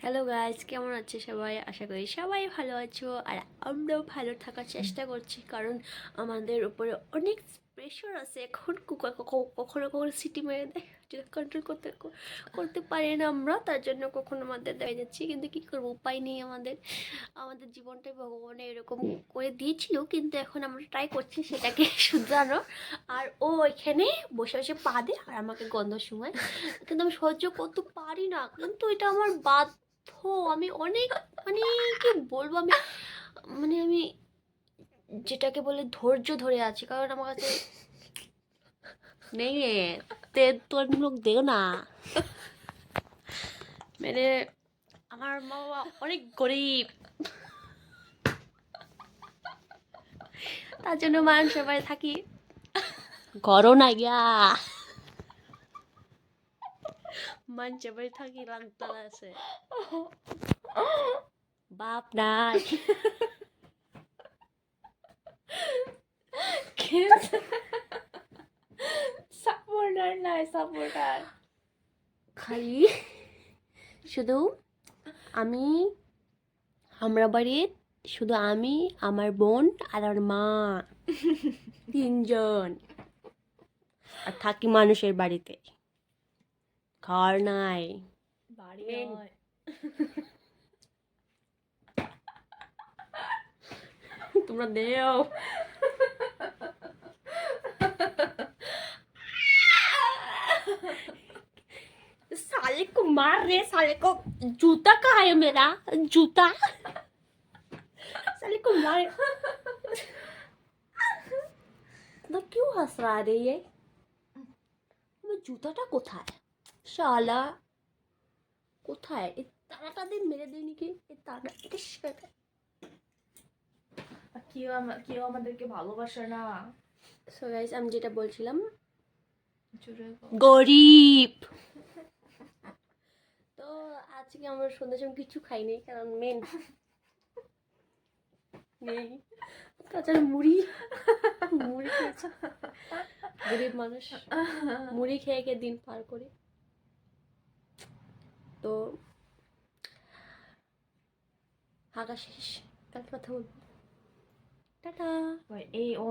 Hello guys কেমন আছে সবাই? আশা করি সবাই ভালো আছো আর আমরাও ভালো থাকার চেষ্টা করছি কারণ আমাদের উপরে অনেক প্রেশার আছে। এখন কখনো কখনো সিটি মেরে দেয়। কন্ট্রোল করতে করতে পারি না আমরা, তার জন্য কখনো আমাদের দেখা যাচ্ছি। কিন্তু কী করব? উপায় নেই আমাদের। আমাদের জীবনটাই ভগবানে এরকম করে দিয়েছিল, কিন্তু এখন আমরা ট্রাই করছি সেটাকে শুধরানো আর ও এখানে বসে বসে পা দেয় আর আমাকে গন্ধ সময় কিন্তু আমি সহ্য করতে পারি না। কিন্তু এটা আমার ফো আমি অনেক মানে কি বলব, আমি মানে আমি যেটাকে বলে ধৈর্য ধরে আছি, কারণ আমার কাছে নেই তে তোর লোক দেও না। মানে আমার মা বাবা অনেক গরিব। তার জন্য মানুষের বাড়ি থাকি। ঘরও না গিয়া। মানুষের বাড়ি থাকি লাগতালা আছে বাপ নাই সাপোর্টার নাই সাপোর্টার খালি শুধু আমি আমরা বাড়ির শুধু আমি আমার বোন আর আমার মা। তিনজন। আর থাকি মানুষের বাড়িতে। ঘর নাই বাড়ি মেন। নয় তোমরা দেও साले को मार रहे साले को जूता कहाँ है मेरा जूता साले को मार ना क्यों हंस रहा रे ये আমার জুতাটা কোথায় শালা। কোথায়? এই তারাটা দিয়ে মেরে দিই নাকি? এই তারা এটা সেটা কেউ কেউ আমাদেরকে ভালোবাসে না। সো গাইস আমি যেটা বলছিলাম গরিব। তো আজকে আমরা সন্ধ্যার সময় কিছু খাইনি কারণ মেন নেই। তাছাড়া মুড়ি। মুড়ি খেয়েছে। গরিব মানুষ। মুড়ি খেয়ে খেয়ে দিন পার করি। তো হাগা শেষ কালকে কথা বলব। টাটা। এই ও